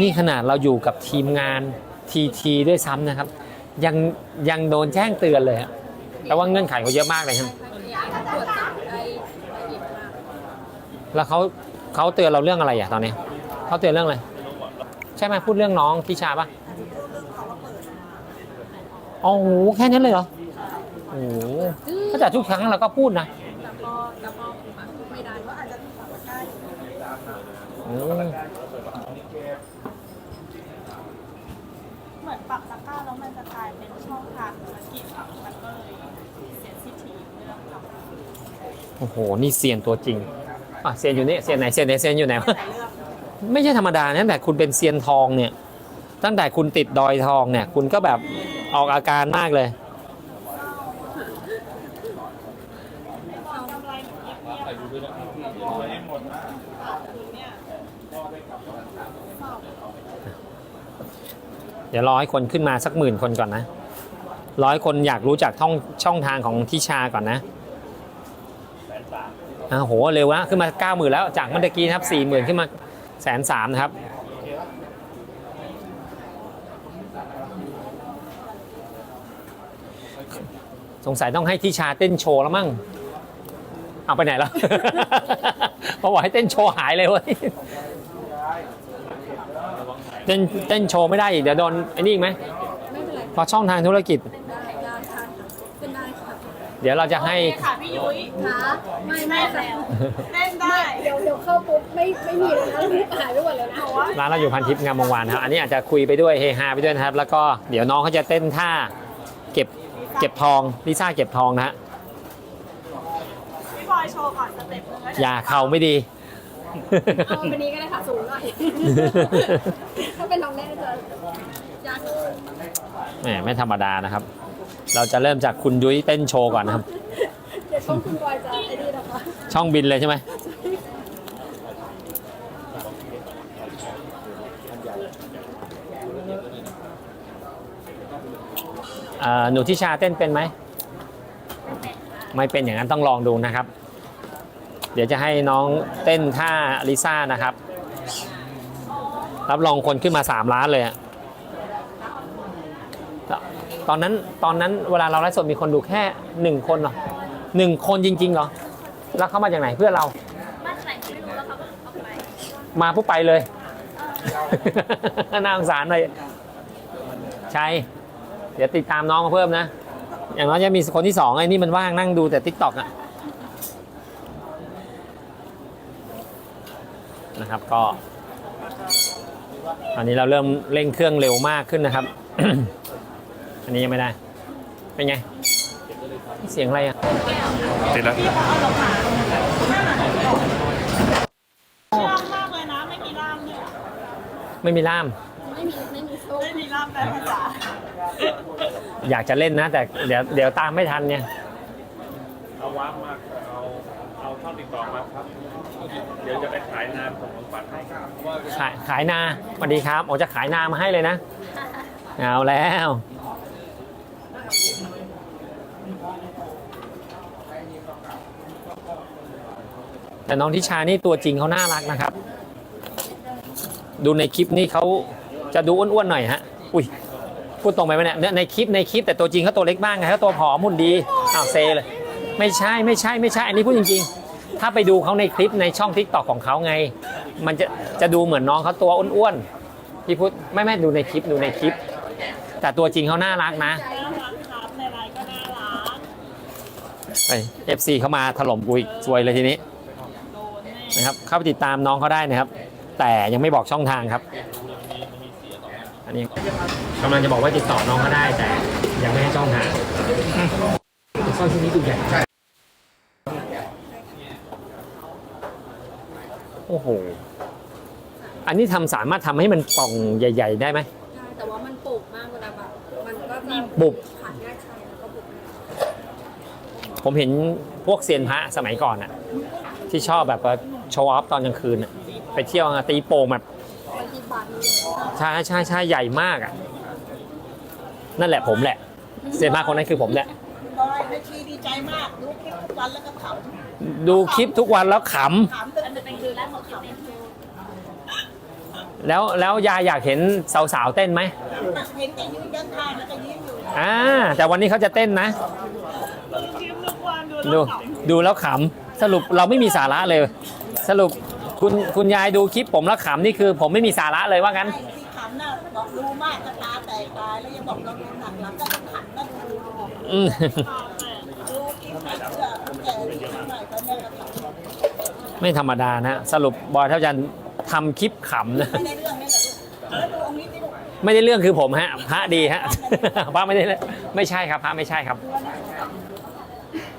นี่ขนาดเราอยู่กับทีมงานทีทีด้วยซ้ำนะครับ ยังยังโดนแจ้งเตือนเลยอะแต่ว่าเงื่อนไขเขาเยอะมากเลยครับแล้วเขาเขาเตือนเราเรื่องอะไรอะตอนนี้เขาเตือนเรื่องอะไรใช่ไหมพูดเรื่องน้องทิชาปะอ๋อโหแค่นั้นเลยเหรอโอ้โหถ้าจัดทุกครั้งเราก็พูดนะไม่ได้ว่าอาจจะ อืม เหมือนปรับตะกร้าแล้วมันจะกลายเป็นช่องทางธุรกิจอะ มันก็เลยเสียสิทธิเรื่องกับโอ้โห นี่เซียนตัวจริง อะ เซียนอยู่นี่เซียนไหน เซียนไหน เซียนอยู่ไหนวะหลายเรื่องไม่ใช่ธรรมดานะตั้งแต่คุณเป็นเซียนทองเนี่ย ตั้งแต่คุณติดดอยทองเนี่ย คุณก็แบบออกอาการมากเลยตอนกำไรหนูเงียบๆอะเดี๋ยวรอให้คนขึ้นมาสักหมื่นคนก่อนนะ ร้อยคนอยากรู้จักท่องช่องทางของทิชาก่อนนะอ้าวโหเร็วนะขึ้นมาเก้าหมื่นแล้วจากเมื่อกี้นะครับสี่หมื่นขึ้นมาแสนสามนะครับสงสัยต้องให้ทิชาเต้นโชว์แล้วมั้งเอาไปไหนแล้วเพราะว่าให้เต้นโชว์หายเลยเว้ยเต้นเต้นโชว์ไม่ได้อีกเดี๋ยวโดนไอ้นี่อีกไหมไม่เป็นไรเพราะช่องทางธุรกิจ เป็นได้ได้ค่ะเป็นได้ค่ะ เดี๋ยวเราจะให้โอเคค่ะพี่ยุ้ยค่ะไม่ไม่ค่ะเล่นได้เดี๋ยวเดี๋ยวเข้าปุ๊บไม่ไม่มีเลยนะหายไปหมดเลยนะแต่ว่าร้านเราอยู่พันทิพย์งามวงวานครับ อันนี้อาจจะคุยไปด้วยเฮฮาไปด้วยนะครับ แล้วก็เดี๋ยวน้องเขาจะเต้นท่าเก็บเก็บทองลิซ่าเก็บทองนะฮะพี่บอยโชว์ก่อนสเต็ปหนึงแล้วอย่าเข่าไม่ดี เอาเป็นนี้ก็ได้ค่ะสูงหน่อย ถ้าเป็นน้องแน่จะยากเลยแหมไม่ธรรมดานะครับ เราจะเริ่มจากคุณยุ้ยเต้นโชว์ก่อนนะครับ เดี๋ยวช่องคุณบอยจะไอ้นี่นะคะช่องบินเลยใช่ไหมเอ่อหนูทิชาเต้นเป็นไหม ไม่เป็นอย่างนั้นต้องลองดูนะครับ เดี๋ยวจะให้น้องเต้นท่าลิซ่านะครับ รับรองคนขึ้นมา 3 ล้านเลยอะ ตอนนั้นตอนนั้นเวลาเราไลฟ์สดมีคนดูแค่1คนเหรอหนึ่งคนจริงๆเหรอ แล้วเขามาจากไหนเพื่อนเรามาจากไหนไม่รู้แล้วเขาก็เอาไปมาปุ๊บไปเลย น่าสงสารเลยใช่เดี๋ยวติดตามน้องมาเพิ่มนะ อย่างน้อยจะมีคนที่สองไอ้นี่มันว่างนั่งดูแต่ทิกตอกอะนะครับก็อันนี้เราเริ่มเร่งเครื่องเร็วมากขึ้นนะครับ อันนี้ยังไม่ได้ เป็นไง เสียงอะไรอะ ติดแล้วเชื่องมากเลยนะไม่มีล่ามเนี่ยไม่มีล่าม ไม่มีไม่มีโซ่ไม่มีล่ามแปลภาษาอยากจะเล่นนะ แต่เดี๋ยวเดี๋ยวตามไม่ทันเนี่ย เอาว้ามาเอาเอาช่องติดต่อมาครับ เดี๋ยวจะไปขายนานของของฝันให้ครับว่าขายขายนาสวัสดีครับโอจะขายนามาให้เลยนะ เอาแล้ว แต่น้องทิชานี่ตัวจริงเขาน่ารักนะครับ ดูในคลิปนี่เขาจะดูอ้วนๆหน่อยฮะ อุ้ยพูดตรงไปไหมเนี่ยเนี่ยในคลิปในคลิปแต่ตัวจริงเขาตัวเล็กบ้างไงเขาตัวผอมหุ่นดีอ้าวเซเลย ไม่ใช่ไม่ใช่ไม่ใช่ อันนี้พูดจริง ๆ ถ้าไปดูเขาในคลิปในช่องทิกตอกของเขาไง มันจะจะดูเหมือนน้องเขาตัวอ้วนๆพี่พุทธไม่ไม่ดูในคลิปดูในคลิป แต่ตัวจริงเขาน่ารักนะน่ารักครับในไลน์ก็น่ารักไปเอฟซีเขามาถล่มกูอีกซวยเลยทีนี้โด นแน่นะครับเข้าไปติดตามน้องเขาได้นะครับ แต่ยังไม่บอกช่องทางครับ อันนี้กำลังจะบอกว่าติดต่อน้องเขาได้แต่ยังไม่ให้ช่องทางสร้อยชุดนี้ดูใหญ่โอ้โหอันนี้ทำสามารถทำให้มันป่องใหญ่ ๆ ได้ไหมใช่แต่ว่ามันปลูกมากเวลาแบบมันก็จะบุบขายง่ายใช่แล้วก็บุบง่ายผมเห็นพวกเซียนพระสมัยก่อนอะ ที่ชอบแบบว่าโชว์ออฟตอนกลางคืนอะไปเที่ยวอะตีโป่งแบบบางทีบาทนึงใช่ใช่ใช่ใหญ่มากอะนั่นแหละผมแหละเซียนพระคนนั้นคือผมแหละบอยแม่ชีดีใจมากดูคลิปทุกวันแล้วก็ขำดูคลิปทุกวันแล้วขขำจนเป็นคืนแล้วเขาขำแล้วแล้วยายอยากเห็นสาวๆเต้นไหมเห็นแต่ยืนด้านข้างแล้วก็ยิ้มอยู่อ่าแต่วันนี้เขาจะเต้นนะยิ้มทุกวันดูดูแล้วขำดูแล้วขำ สรุปเราไม่มีสาระเลย สรุปคุณคุณยายดูคลิปผมแล้วขำนี่คือ ผมไม่มีสาระเลยว่างั้นไอ้ที่ขำน่ะบอกดูมากก็ตาแตกตายแล้วยังบอกเราดูหนักหลังก็ต้องขันนะดูอืม ดูกินหนักเชื่อแก่ที่หน่อยก็แม่ก็ขำไม่ธรรมดานะ สรุปบอยเท่าจันทำคลิปขำนะ ไม่ได้เรื่องนี่แหละลูกแล้วดูองค์นี้ที่ลูกไม่ได้เรื่องคือผมฮะ พระดีฮะ พระไม่ได้เรื่องไม่ใช่ครับ พระไม่ใช่ครับ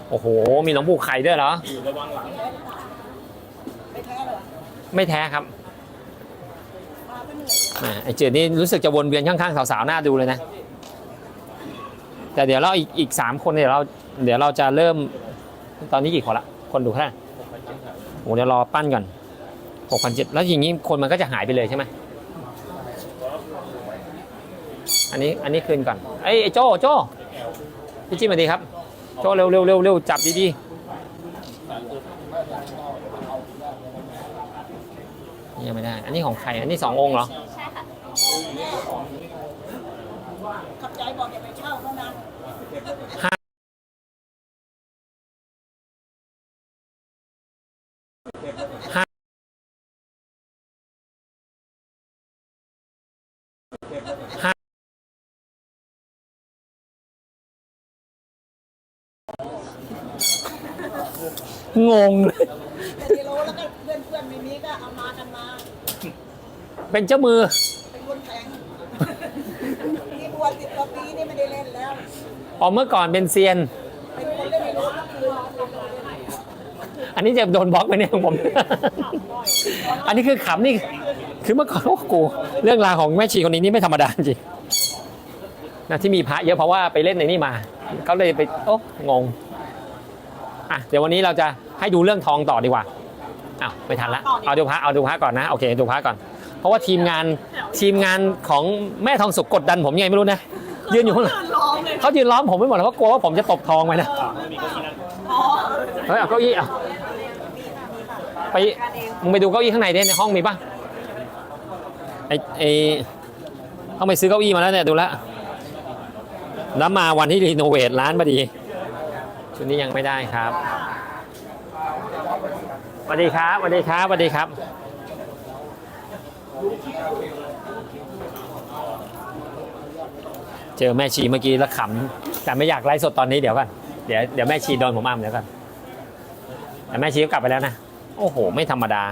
โอ้โห มีหลวงปู่ไข่ด้วยเหรอ อยู่ระวังหลังไปแท้เหรอไม่แท้ครับมาก็เหนื่อยอ่าไอเจดนี่รู้สึกจะวนเวียนข้างๆสาวๆหน้าดูเลยนะ แต่เดี๋ยวเราอีกอีกสามคนเดี๋ยวเราเดี๋ยวเราจะเริ่ม ตอนนี้กี่คนละ คนดูแค่โอ้เดี๋ยวรอปั้นก่อนหกพันเจ็ดแล้วอย่างนี้คนมันก็จะหายไปเลยใช่ไหม อันนี้อันนี้คืนก่อน เอ้ยไอ้โจโจพี่จิ้มสวัสดีครับ โจเร็วเร็วเร็วเร็วจับดีๆนี่ยังไม่ได้ อันนี้ของใคร อันนี้สององค์เหรอ ใช่ค่ะแม่ขับใจบอกอย่าไปเช่าเขานะ งงเลยแต่ที่รู้แล้วก็เพื่อนเพื่อนๆไม่มีก็เอามากันมาเป็นเจ้ามือ เป็นคนแข่งนี่บวชสิบกว่าปีนี่ไม่ได้เล่นแล้วอ๋อเมื่อก่อนเป็นเซียน เป็นคนเล่นไม่รู้ก็คืออันนี้จะโดนบล็อกไหมเนี่ยของผม อันนี้คือขำนี่ คือเมื่อก่อนโอ้โหเรื่องราวของแม่ชีคนนี้นี่ไม่ธรรมดาจริงนะที่มีพระเยอะเพราะว่าไปเล่นในนี่มา เขาเลยไปโอ้งง อะ เดี๋ยววันนี้เราจะ ให้ดูเรื่องทองต่อดีกว่าอ้าวไม่ทันละเอาดูพระเอาดูพระก่อนนะโอเคดูพระก่อน เพราะว่าทีมงานทีมงานของแม่ทองสุกกดดันผมยังไงไม่รู้นะยืนอยู่ข้างหลังร้องเลยเขายืนล้อมผมไม่หมดแล้วเขากลัวว่าผมจะตบทองไปนะอ๋อเฮ้ยเอาเก้าอี้อะไปมึงไปดูเก้าอี้ข้างในดิในห้องมีป่ะไอไอต้องไปซื้อเก้าอี้มาแล้วเนี่ยดูแลวแล้วมาวันที่รีโนเวทร้านพอดีชุดนี้ยังไม่ได้ครับ สวัสดีครับสวัสดีครับสวัสดีครับ เจอแม่ชีเมื่อกี้แล้วขำแต่ไม่อยากไลฟ์สดตอนนี้เดี๋ยวก่อนเดี๋ยวเดี๋ยวแม่ชีโดนผมอ้ำเดี๋ยวก่อนแต่แม่ชีก็กลับไปแล้วนะ โอ้โห ไม่ธรรมดา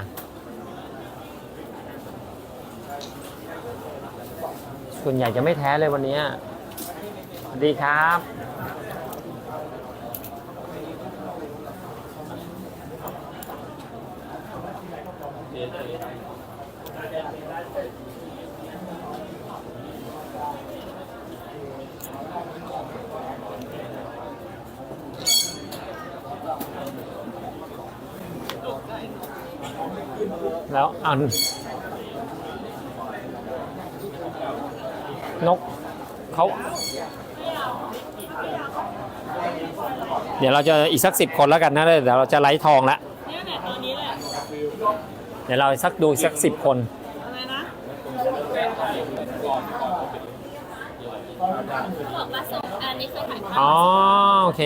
ส่วนใหญ่จะไม่แท้เลยวันนี้ สวัสดีครับ แล้วอัน นกเขาเดี๋ยวเราจะอีกสักสิบคนแล้วกันนะเดี๋ยวเราจะไล่ทองแล้วเนี่ยเนี่ยตอนนี้แหละเดี๋ยวเราสักดูสักสิบคนอะไรนะบอกว่าส่งอันนี้คือถ่ายภาพอ๋อโอเค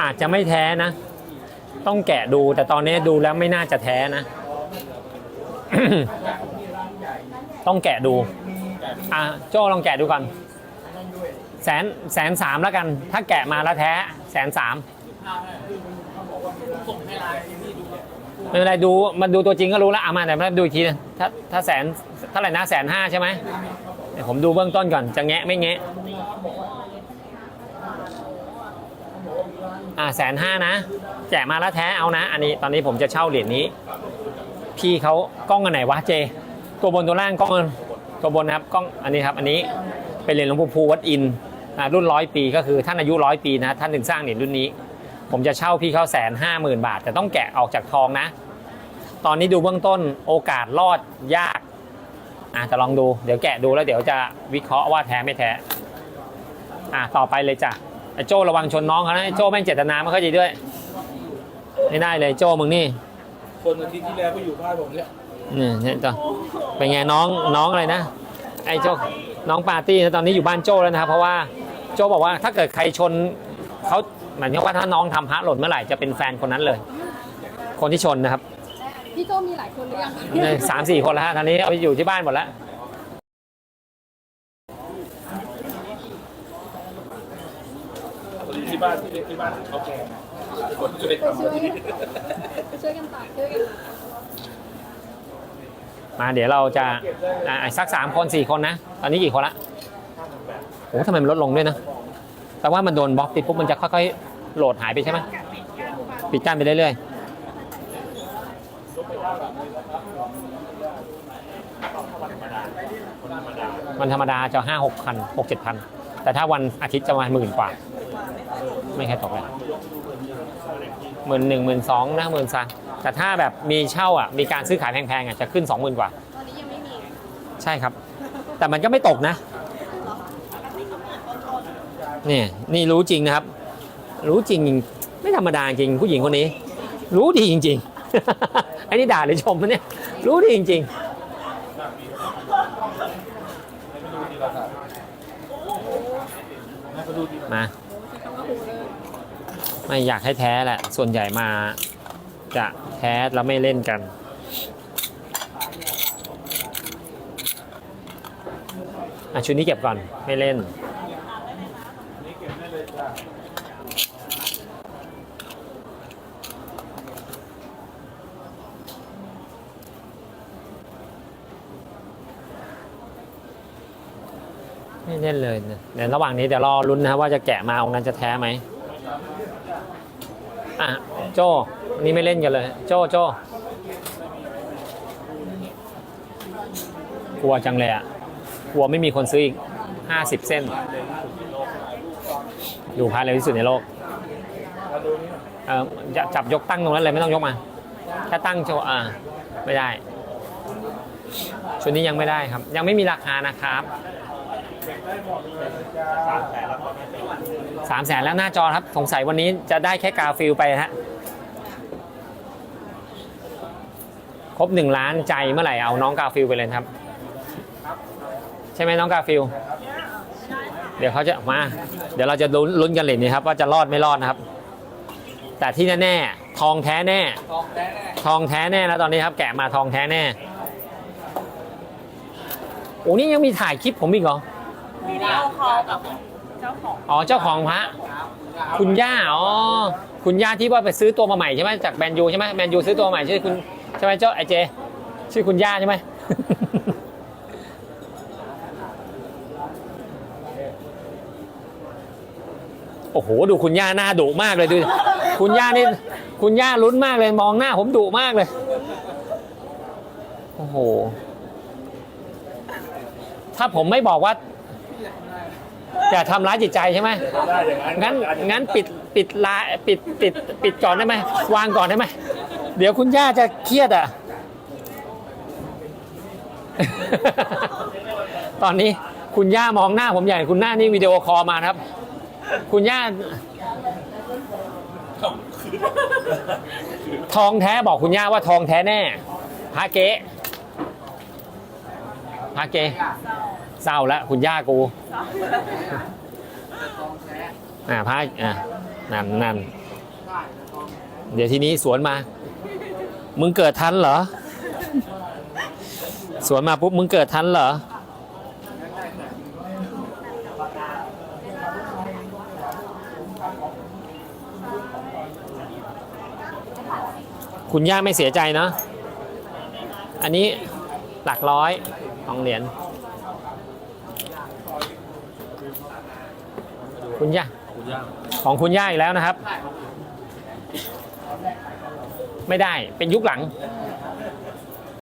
อาจจะไม่แท้นะ ต้องแกะดูแต่ตอนนี้ดูแล้วไม่น่าจะแท้นะ ต้องแกะดู อะโจ้ลองแกะดูก่อน แสนแสนสามแล้วกัน ถ้าแกะมาแล้วแท้แสนสามไม่เป็นไรดูมันดูตัวจริงก็รู้แล้วเอามาแต่มาดูอีกทีนะถ้าถ้าแสนเท่าไหร่นะแสนห้าใช่ไหมเดี๋ยวผมดูเบื้องต้นก่อนจะแงะไม่แงะอ่าแสนห้านะ แจกมาแล้วแท้เอานะ อันนี้ตอนนี้ผมจะเช่าเหรียญนี้ พี่เขากล้องอันไหนวะเจ ตัวบนตัวล่างกล้องตัวบนนะครับกล้องอันนี้ครับ อันนี้เป็นเหรียญหลวงปู่ภูวัดอิน ร์อ่ารุ่นร้อยปีก็คือท่านอายุร้อยปีนะท่านถึงสร้างเหรียญรุ่นนี้ ผมจะเช่าพี่เขาแสนห้าหมื่นบาท แต่ต้องแกะออกจากทองนะ ตอนนี้ดูเบื้องต้นโอกาสรอดยากอะจะลองดูเดี๋ยวแกะดูแล้วเดี๋ยวจะวิเคราะห์ว่าแท้ไม่แท้อะต่อไปเลยจ้ะไอ้โจ้ระวังชนน้องเขานะไอ้โจ้แม่งเจตนาไม่ค่อยดีด้วย ไม่ได้เลยโจ้มึงนี่คนอาทิตย์ที่แล้วไปอยู่บ้านผมเนี่ยนี่เนี่ยต่อเป็นไงน้องน้องอะไรนะ ไอ้โจ้น้องปาร์ตี้นะตอนนี้อยู่บ้านโจ้แล้วนะครับเพราะว่า โจ้บอกว่าถ้าเกิดใครชนเขาหมายถึงว่าถ้าน้องทำพระหล่นเมื่อไหร่จะเป็นแฟนคนนั้นเลย คนที่ชนนะครับพี่โจมีหลายคนหรือยังคะเนี่ยสามสี่คนแล้วฮะตอนนี้เอาไปอยู่ที่บ้านหมดแล้วที่บ้านที่ที่บ้านเขาแก่คนช่วยไปทำช่วยไปช่วยกันตัดช่วยกันมาเดี๋ยวเราจะอะสักสามคนสี่คนนะ ตอนนี้กี่คนละโอ้ทำไมมันลดลงด้วยนะ แต่ว่ามันโดนบล็อกติดปุ๊บมันจะค่อยๆโหลดหายไปใช่ไหมปิดกั้นไปเรื่อยๆ วันธรรมดาจะห้าหกพันหกเจ็ดพัน แต่ถ้าวันอาทิตย์จะประมาณหมื่นกว่า ไม่แค่ตกเลยหมื่นหนึ่งหมื่นสองนะหมื่นสามแต่ถ้าแบบมีเช่าอะมีการซื้อขายแพงๆอะจะขึ้นสองหมื่นกว่า ตอนนี้ยังไม่มี ใช่ครับ แต่มันก็ไม่ตกนะ นี่นี่รู้จริงนะครับ รู้จริงไม่ธรรมดาจริงผู้หญิงคนนี้ รู้ดีจริงๆไอ้นี่ด่าหรือชมนะเนี่ย รู้ดีจริง ๆมาคำว่าไม่อยากให้แท้แหละ ส่วนใหญ่มาจะแท้แล้วไม่เล่นกันอะชุดนี้เก็บก่อนไม่เล่น ไม่เล่นเลยนะเดี๋ยวระหว่างนี้เดี๋ยวรอลุ้นนะครับว่าจะแกะมาองค์นั้นจะแท้ไหมอะโจนนี้ไม่เล่นกันเลย โจโจกลัวจังเลยอะกลัวไม่มีคนซื้ออีก50เส้นดูพาเร็วที่สุดในโลกเออจะจับยกตั้งตรงนั้นเลยไม่ต้องยกมาถ้าตั้งโชว์อ่าไม่ได้ชุดนี้ยังไม่ได้ครับ ยังไม่มีราคานะครับ สามแสนแล้วหน้าจอครับ สงสัยวันนี้จะได้แค่กาฟิลไปฮะ ครบหนึ่งล้านใจเมื่อไหร่เอาน้องกาฟิลไปเลยครับ ใช่ไหมน้องกาฟิลเดี๋ยวเขาจะมา เดี๋ยวเราจะลุ้นลุ้นกันเลยนี่ครับ ว่าจะรอดไม่รอดนะครับ แต่ที่แน่ๆทองแท้แน่ ทองแท้แน่แล้วตอนนี้ครับแกะมาทองแท้แน่โอ้นี่ยังมีถ่ายคลิปผมอีกเหรอ วิดีโอคอลกับเจ้าของอ๋อเจ้าของพระ คุณย่าอ๋อคุณย่าที่ว่าไปซื้อตัวมาใหม่ใช่ไหมจากแมนยูใช่ไหมแมนยูซื้อตัวใหม่ชื่อคุณใช่ไหมเจ้าไอเจ ชื่อคุณย่าใช่ไหม โอ้โหดูคุณย่าหน้าดุมากเลยดู คุณย่านี่คุณย่าลุ้นมากเลยมองหน้าผมดุมากเลย โอ้โห ถ้าผมไม่บอกว่า จะทำร้ายจิตใจใช่ไหมได้อย่างนั้นงั้นงั้นปิดปิดลาปิดปิดปิดก่อนได้ไหมวางก่อนได้ไหมเดี๋ยวคุณย่าจะเครียดอะ ตอนนี้คุณย่ามองหน้าผมใหญ่คุณหน้านี่วิดีโอคอลมานะครับ คุณย่าทองแท้บอกคุณย่าว่าทองแท้แน่พระเก๊พระเก๊ เศร้าแล้วคุณย่ากูอ่าพระอ่านั่นนั่นเดี๋ยวทีนี้สวนมา มึงเกิดทันเหรอ สวนมาปุ๊บมึงเกิดทันเหรอคุณย่าไม่เสียใจเนาะอันนี้หลักร้อยทองเหรียญ คุณย่าคุณย่าของคุณย่าอีกแล้วนะครับ ไม่ได้เป็นยุคหลัง